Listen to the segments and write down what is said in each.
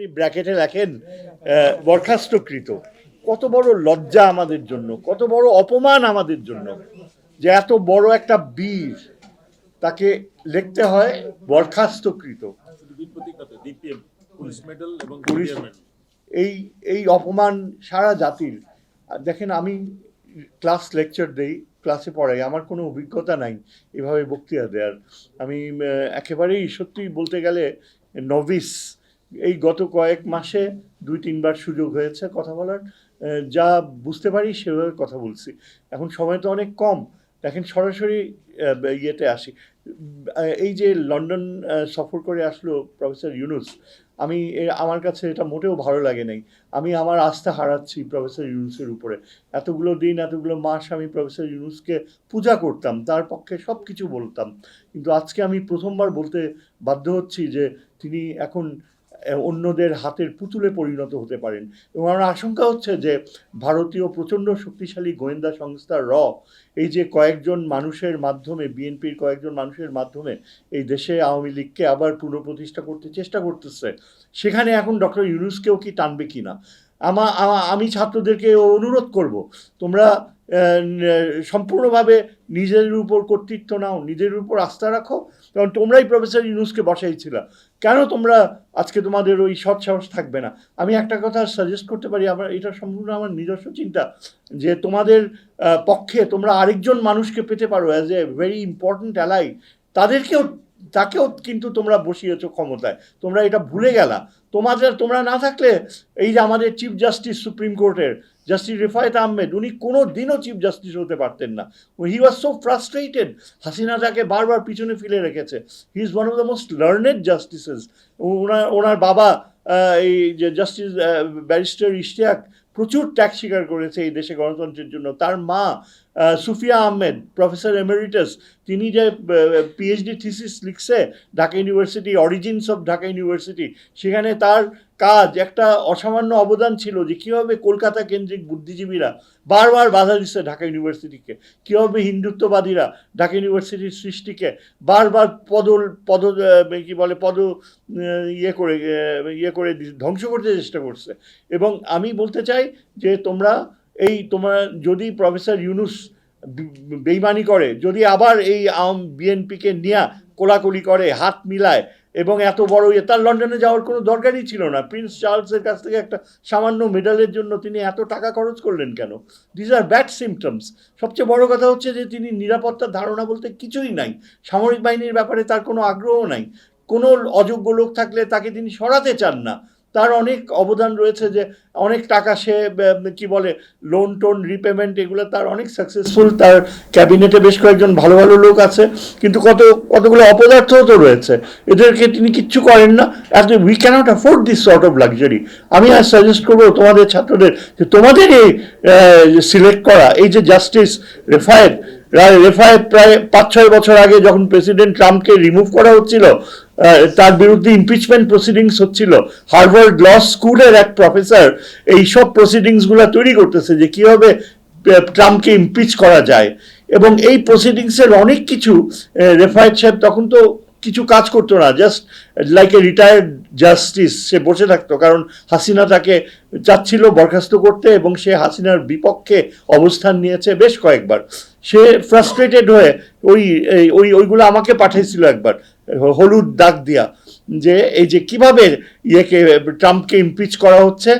উনি ব্র্যাকেটে লেখেন বরখাস্তকৃত। কত বড় লজ্জা আমাদের জন্য, কত বড় অপমান আমাদের জন্য যে এত বড় একটা বীর তাকে লিখতে হয় বরখাস্তকৃত। এই এই অপমান সারা জাতির। দেখেন, আমি ক্লাস লেকচার দেই, ক্লাসে পড়াই, আমার কোনো অভিজ্ঞতা নাই এভাবে বক্তৃতা দেওয়ার। আমি একেবারেই সত্যি বলতে গেলে নভিস এই গত কয়েক মাসে দুই, তিনবার সুযোগ হয়েছে কথা বলার। যা বুঝতে পারি সেভাবে কথা বলছি। এখন সময় তো অনেক কম। দেখেন সরাসরি ইয়েতে আসি। এই যে লন্ডন সফর করে আসলো প্রফেসর ইউনুস, আমি আমার কাছে এটা মোটেও ভালো লাগে নাই। আমি আমার আস্থা হারাচ্ছি প্রফেসর ইউনুসের উপরে। এতগুলো দিন, এতগুলো মাস আমি প্রফেসর ইউনুসকে পূজা করতাম, তার পক্ষে সব কিছু বলতাম। কিন্তু আজকে আমি প্রথমবার বলতে বাধ্য হচ্ছি যে, তিনি এখন অন্যদের হাতের পুতুলে পরিণত হতে পারেন। এবং আমার আশঙ্কা হচ্ছে যে ভারতীয় প্রচণ্ড শক্তিশালী গোয়েন্দা সংস্থা র, এই যে কয়েকজন মানুষের মাধ্যমে, বিএনপির কয়েকজন মানুষের মাধ্যমে এই দেশে আওয়ামী লীগকে আবার পুনঃপ্রতিষ্ঠা করতে চেষ্টা করতেছে, সেখানে এখন ডক্টর ইউনুসকেও কি টানবে কি না? আমা, আমা- ছাত্রদেরকে অনুরোধ করব, তোমরা সম্পূর্ণভাবে নিজের উপর কর্তৃত্ব নাও, নিজের উপর আস্থা রাখো, কারণ তোমরাই প্রফেসর ইউনুসকে বসাইছিল। কেন তোমরা আজকে তোমাদের ওই সৎ সাহস থাকবে না? আমি একটা কথা সাজেস্ট করতে পারি আমার এটা সম্পূর্ণ আমার নিজস্ব চিন্তা, যে তোমাদের পক্ষে তোমরা আরেকজন মানুষকে পেতে পারো as a very important ally তাদেরকেও, তাকেও কিন্তু তোমরা বসিয়েছো ক্ষমতায়। তোমরা এটা ভুলে গেলা। তোমাদের, তোমরা না থাকলে এই যে আমাদের চিফ জাস্টিস সুপ্রিম কোর্টের জাস্টিস রিফায়েত আহমেদ উনি কোনো দিনও চিফ জাস্টিস হতে পারতেন না। He was so frustrated Hasina তাকে বারবার পিছনে ফেলে রেখেছে। He is one of the most learned justices ওনার ওনার বাবা এই যে জাস্টিস ব্যারিস্টার ইশতিয়াক প্রচুর ট্যাক্স স্বীকার করেছে এই দেশে গণতন্ত্রের জন্য। তার মা সুফিয়া আহমেদ, প্রফেসর এমেরিটাস, তিনি যে পিএইচডি থিসিস লিখছে Dhaka university origins of Dhaka university সেখানে তার কাজ একটা অসামান্য অবদান ছিল যে কীভাবে কলকাতা কেন্দ্রিক বুদ্ধিজীবীরা বারবার বাধা দিচ্ছে ঢাকা ইউনিভার্সিটিকে কীভাবে হিন্দুত্ববাদীরা ঢাকা ইউনিভার্সিটির সৃষ্টিকে বারবার পদ পদ কি বলে, পদ ইয়ে করে ইয়ে করে ধ্বংস করতে চেষ্টা করছে। এবং আমি বলতে চাই যে তোমরা এই তোমরা যদি প্রফেসর ইউনুস বেইমানি করে, যদি আবার এই আম বিএনপিকে নিয়ে কোলাকুলি করে, হাত মিলায়, এবং এত বড় ইয়ে তার লন্ডনে যাওয়ার কোনো দরকারই ছিল না। প্রিন্স চার্লসের কাছ থেকে একটা সামান্য মেডালের জন্য তিনি এত টাকা খরচ করলেন কেন? দিজ আর ব্যাড সিমটমস সবচেয়ে বড় কথা হচ্ছে যে, তিনি নিরাপত্তার ধারণা বলতে কিছুই নাই। সামরিক বাহিনীর ব্যাপারে তার কোনো আগ্রহ নাই। কোনো অযোগ্য লোক থাকলে তাকে তিনি সরাতে চান না। তার অনেক অবদান রয়েছে যে অনেক টাকা সে কি বলে লোন টোন রিপেমেন্ট এগুলো তার অনেক সাকসেসফুল তার ক্যাবিনেটে বেশ কয়েকজন ভালো ভালো লোক আছে, কিন্তু কত, কতগুলো অপদার্থও তো রয়েছে। এদেরকে তিনি কিচ্ছু করেন না। এত we can't afford this sort of luxury আমি আর সাজেস্ট করব তোমাদের ছাত্রদের যে তোমাদের এই সিলেক্ট করা, এই যে জাস্টিস রেফায়েত রেফায়েত প্রায় পাঁচ ছয় বছর আগে যখন প্রেসিডেন্ট ট্রাম্পকে রিমুভ করা হচ্ছিল তার বিরুদ্ধে ইমপিচমেন্ট প্রসিডিংস হচ্ছিল। হার্ভার্ড ল স্কুলের এক প্রফেসর এই সব প্রসিডিংসগুলো তৈরি করতেছে যে কীভাবে ট্রাম্পকে ইমপিচ করা যায়। এবং এই প্রসিডিংসের অনেক কিছু রেফায়েত সাহেব তখন তো কিছু কাজ করতো না just like a retired justice সে বসে থাকতো। কারণ হাসিনা তাকে চাচ্ছিল বরখাস্ত করতে এবং সে হাসিনার বিপক্ষে অবস্থান নিয়েছে বেশ কয়েকবার। সে ফ্রাস্ট্রেটেড হয়ে ওই ওই, ওইগুলো আমাকে পাঠিয়েছিল একবার, হলুদ দাগ দিয়া, যে এই যে কীভাবে ইয়েকে, ট্রাম্পকে ইমপিচ করা হচ্ছে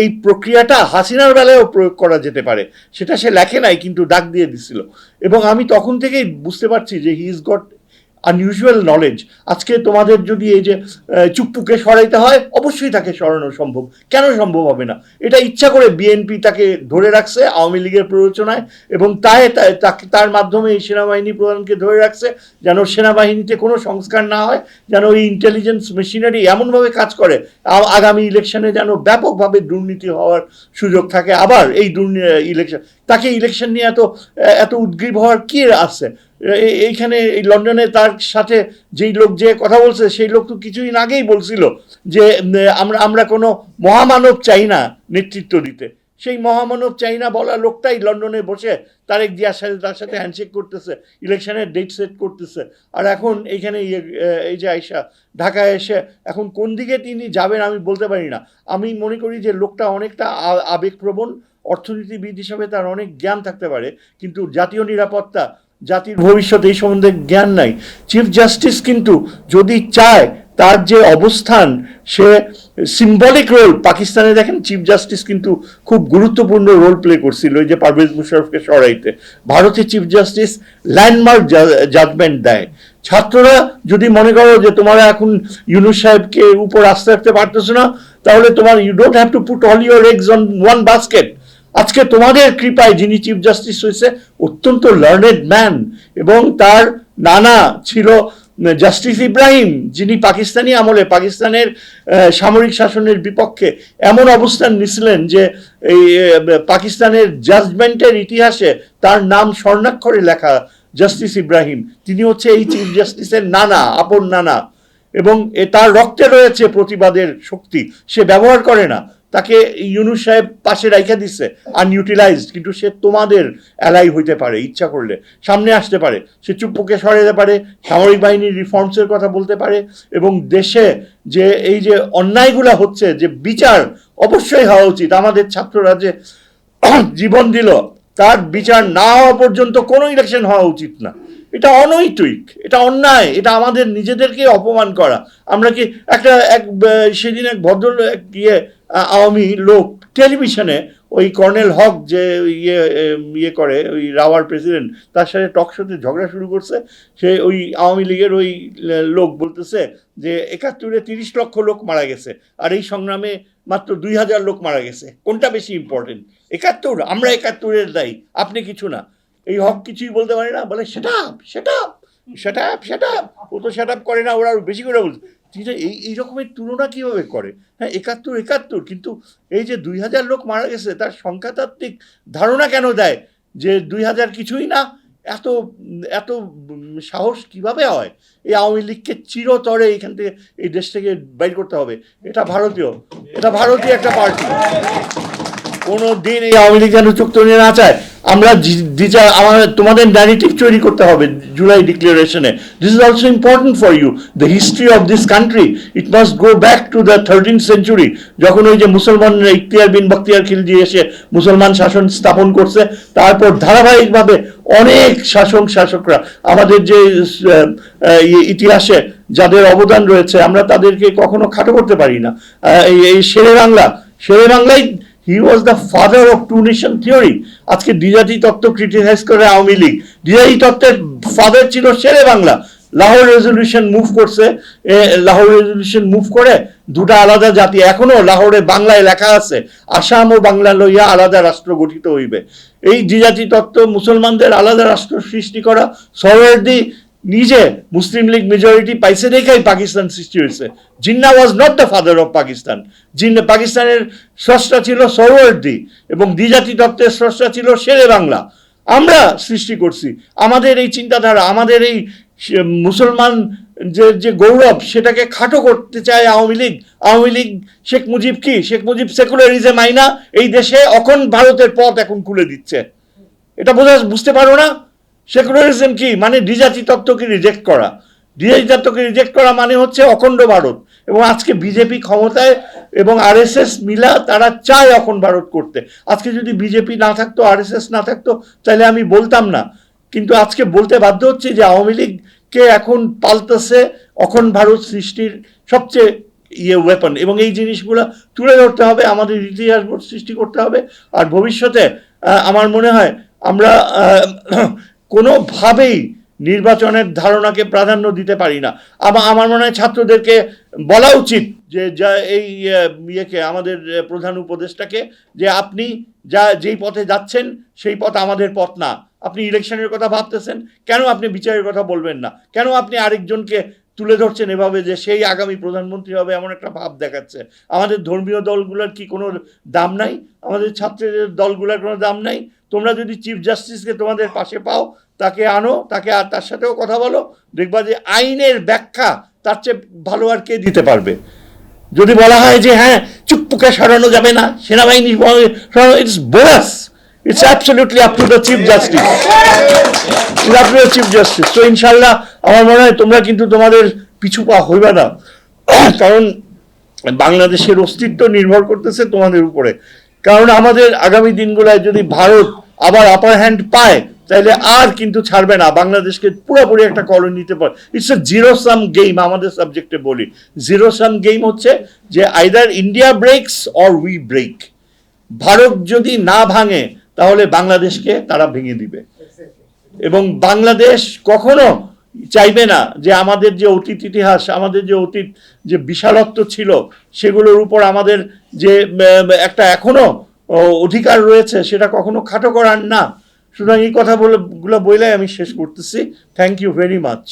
এই প্রক্রিয়াটা হাসিনার বেলায়ও প্রয়োগ করা যেতে পারে, সেটা সে লেখে নাই, কিন্তু দাগ দিয়ে দিছিল। এবং আমি তখন থেকেই বুঝতে পারছি যে he is got unusual knowledge আজকে তোমাদের যদি এই যে আহ, চুপ্পুকে সরাইতে হয় অবশ্যই তাকে সরানো সম্ভব। কেন সম্ভব হবে না? এটা ইচ্ছা করে বিএনপি তাকে ধরে রাখছে আওয়ামী লীগের প্ররোচনায় এবং তাই তাকে তার মাধ্যমে এই সেনাবাহিনী প্রধানকে ধরে রাখছে যেন সেনাবাহিনীতে কোনো সংস্কার না হয় যেন এই ইন্টেলিজেন্স মেশিনারি এমনভাবে কাজ করে আগামী ইলেকশনে যেন ব্যাপকভাবে দুর্নীতি হওয়ার সুযোগ থাকে। আবার এই দুর্নীতি ইলেকশন তাকে ইলেকশন নিয়ে এত এত উদ্গ্রীব হওয়ার কি আছে? এইখানে এই লন্ডনে তার সাথে যেই লোক যে কথা বলছে সেই লোক তো কিছুদিন আগেই বলছিল যে আমরা আমরা কোনো মহামানব চাই না নেতৃত্ব দিতে। সেই মহামানব চাই না বলা লোকটাই লন্ডনে বসে তারেক জিয়ার সাথে তার সাথে হ্যান্ডশেক করতেছে ইলেকশনের ডেট সেট করতেছে। আর এখন এইখানে ইয়ে, এই যে আয়সা ঢাকায় এসে এখন কোন দিকে তিনি যাবেন আমি বলতে পারি না। আমি মনে করি যে লোকটা অনেকটা আবেগপ্রবণ অর্থনীতিবিদ হিসাবে তার অনেক জ্ঞান থাকতে পারে কিন্তু জাতীয় নিরাপত্তা জাতির ভবিষ্যৎ এই সম্বন্ধে জ্ঞান নাই। চিফ জাস্টিস কিন্তু যদি চায়, তার যে অবস্থান, সে সিম্বলিক রোল পাকিস্তানে দেখেন চিফ জাস্টিস কিন্তু খুব গুরুত্বপূর্ণ রোল প্লে করছিল যে পারভেজ মুশারফকে সরাইতে। ভারতে চিফ জাস্টিস ল্যান্ডমার্ক জাজমেন্ট দেয়। ছাত্ররা যদি মনে করো যে তোমরা এখন ইউনুস সাহেবকে উপর আস্তে রাখতে পারতেছো না, তাহলে তোমার you don't have to put all your eggs on one basket আজকে তোমাদের কৃপায় যিনি চিফ জাস্টিস হয়েছে, অত্যন্ত লার্নেড ম্যান এবং তার নানা ছিল জাস্টিস ইব্রাহিম যিনি পাকিস্তানি আমলে, পাকিস্তানের সামরিক শাসনের বিপক্ষে এমন অবস্থান নিছিলেন যে এই পাকিস্তানের জাজমেন্টের ইতিহাসে তার নাম স্বর্ণাক্ষরে লেখা জাস্টিস ইব্রাহিম তিনি হচ্ছে এই চিফ জাস্টিসের নানা, আপন নানা এবং তার রক্তে রয়েছে প্রতিবাদের শক্তি। সে ব্যবহার করে না। তাকে ইউনুস সাহেব পাশে রাইখা দিচ্ছে আনইউটিলাইজড কিন্তু সে তোমাদের অ্যালাই হইতে পারে, ইচ্ছা করলে। সামনে আসতে পারে, সে চুপ্পুকে সরাইতে পারে, সামরিক বাহিনীর রিফর্মসের কথা বলতে পারে, এবং দেশে যে এই যে অন্যায়গুলা হচ্ছে, যে বিচার অবশ্যই হওয়া উচিত। আমাদের ছাত্ররা যে জীবন দিল, তার বিচার না হওয়া পর্যন্ত কোনো ইলেকশন হওয়া উচিত না। এটা অনৈতিক, এটা অন্যায়, এটা আমাদের নিজেদেরকে অপমান করা। আমরা কি একটা এক সেদিন এক ভদ্র ইয়ে আওয়ামী লোক টেলিভিশনে ওই কর্নেল হক যে ইয়ে ইয়ে করে, ওই রাওয়ার প্রেসিডেন্ট, তার সাথে টক শোতে ঝগড়া শুরু করছে। সে ওই আওয়ামী লীগের ওই লোক বলতেছে যে একাত্তরে তিরিশ লক্ষ লোক মারা গেছে, আর এই সংগ্রামে মাত্র দুই হাজার লোক মারা গেছে। কোনটা বেশি ইম্পর্টেন্ট একাত্তর? আমরা একাত্তরের দায়ী, আপনি কিছু না। এই হক কিছুই বলতে পারে না, বলে সেটা সেটা সেটা সেটা ও তো সেট করে না, ওরা আরও বেশি করে বলছে। আছে? এই এই রকমের তুলনা কীভাবে করে? হ্যাঁ একাত্তর একাত্তর, কিন্তু এই যে দুই হাজার লোক মারা গেছে, তার সংখ্যাতাত্ত্বিক ধারণা কেন দেয় যে দুই হাজার কিছুই না? এত এত সাহস কীভাবে হয়? এই আওয়ামী লীগকে চিরতরে এখান থেকে, এই দেশ থেকে বাইর করতে হবে। এটা ভারতীয় এটা ভারতীয় একটা পার্টি। কোনো দিন এই আওয়ামী লীগ যেন চুক্তি নিয়ে না চায় আমরা জি- দিচা আমাদের তোমাদের ন্যারেটিভ তৈরি করতে হবে July ডিক্লারেশনে this is also important for you the history of this country it must go back to the thirteen century যখন ওই যে মুসলমানরা ইখতিয়ার বিন বখতিয়ার খিলজি এসে মুসলমান শাসন স্থাপন করছে, তারপর ধারাবাহিকভাবে অনেক শাসক শাসকরা, আমাদের যে ইতিহাসে যাদের অবদান রয়েছে, আমরা তাদেরকে কখনো খাটো করতে পারি না। এই- এই শেরে বাংলা শেরে বাংলায় he was the father of two nation theory আজকে দ্বিজাতি তত্ত্ব ক্রিটিসাইজ করে আওয়ামী লীগ। দ্বিজাতি তত্ত্বের ফাদার ছিল শেরে বাংলা। লাহোর রেজলিউশন মুভ করছে। লাহোর রেজলিউশন মুভ করে দুটা আলাদা জাতি। এখনও লাহোরে বাংলায় লেখা আছে, আসাম ও বাংলা লইয়া আলাদা রাষ্ট্র গঠিত হইবে। এই দ্বিজাতি তত্ত্ব মুসলমানদের আলাদা রাষ্ট্র সৃষ্টি করা। সরওয়ার্দি নিজে মুসলিম লীগ মেজরিটি পাইছে দেখাই পাকিস্তান সৃষ্টি হয়েছে। Jinnah was not the father of Pakistan. Jinnah পাকিস্তানের স্রষ্টা ছিল সরওয়ার্দি এবং দ্বিজাতি তত্ত্বের স্রষ্টা ছিল শেরে বাংলা। আমরা সৃষ্টি করছি। আমাদের এই চিন্তাধারা, আমাদের এই মুসলমান যে যে গৌরব, সেটাকে খাটো করতে চায় আওয়ামী লীগ। আওয়ামী লীগ শেখ মুজিব কি? শেখ মুজিব সেকুলারিজম আইনা এই দেশে অখন ভারতের পথ এখন খুলে দিচ্ছে। এটা বোঝা, বুঝতে পারো না? সেকুলারিজম কি? মানে দ্বিজাতি তত্ত্বকে রিজেক্ট করা। দ্বিজাতি তত্ত্বকে রিজেক্ট করা মানে হচ্ছে অখণ্ড ভারত। এবং আজকে বিজেপি ক্ষমতায় এবং আরএসএস মিলা তারা চায় অখণ্ড ভারত করতে। আজকে যদি বিজেপি না থাকতো, আরএসএস না থাকতো, তাহলে আমি বলতাম না। কিন্তু আজকে বলতে বাধ্য হচ্ছে যে আওয়ামী লীগকে এখন পাল্টাছে অখন ভারত সৃষ্টির সবচেয়ে ইয়ে ওয়েপন এবং এই জিনিসগুলো তুলে ধরতে হবে, আমাদের ইতিহাস সৃষ্টি করতে হবে। আর ভবিষ্যতে আমার মনে হয় আমরা কোনোভাবেই নির্বাচনের ধারণাকে প্রাধান্য দিতে পারি না। আবার আমার মনে হয় ছাত্রদেরকে বলা উচিত যে, যা এই ইয়েকে, আমাদের প্রধান উপদেষ্টাকে যে আপনি যা, যেই পথে যাচ্ছেন সেই পথ আমাদের পথ না। আপনি ইলেকশনের কথা ভাবতেছেন, কেন আপনি বিচারের কথা বলবেন না? কেন আপনি আরেকজনকে তুলে ধরছেন এভাবে যে সেই আগামী প্রধানমন্ত্রী হবে এমন একটা ভাব দেখাচ্ছে? আমাদের ধর্মীয় দলগুলোর কি কোনো দাম নাই? আমাদের ছাত্রদের দলগুলোর কোনো দাম নাই? তোমরা যদি চিফ জাস্টিসকে তোমাদের পাশে পাও, তাকে আনো, তাকে আর তার সাথেও কথা বলো, দেখবা যে আইনের ব্যাখ্যা তার চেয়ে ভালো আর কে দিতে পারবে। যদি বলা হয় যে হ্যাঁ চুক্তি টিপ্পুকে সরানো যাবে না, সেনাবাহিনী it's বোরাস it's absolutely up to the chief justice আপনার চিফ জাস্টিস তো ইনশাল্লাহ আমার মনে হয় তোমরা কিন্তু তোমাদের পিছু পা হইবে না। কারণ বাংলাদেশের অস্তিত্ব নির্ভর করতেছে তোমাদের উপরে। কারণ আমাদের আগামী দিনগুলায় যদি ভারত আবার আপার হ্যান্ড পায়, তাইলে আর কিন্তু ছাড়বে না। বাংলাদেশকে পুরোপুরি একটা কলন নিতে পারে। It's a zero sum game আমাদের সাবজেক্টে বলি। জিরো সাম গেম হচ্ছে যে either India breaks or we break Bharat যদি না ভাঙে, তাহলে বাংলাদেশকে তারা ভেঙে দিবে। এবং বাংলাদেশ কখনো চাইবে না যে আমাদের যে অতীত ইতিহাস, আমাদের যে অতীত যে বিশালত্ব ছিল, সেগুলোর উপর আমাদের যে একটা এখনও অধিকার রয়েছে, সেটা কখনো খাটো করার না। সুতরাং এই কথা বলে গুলো আমি শেষ করতেছি। Thank you very much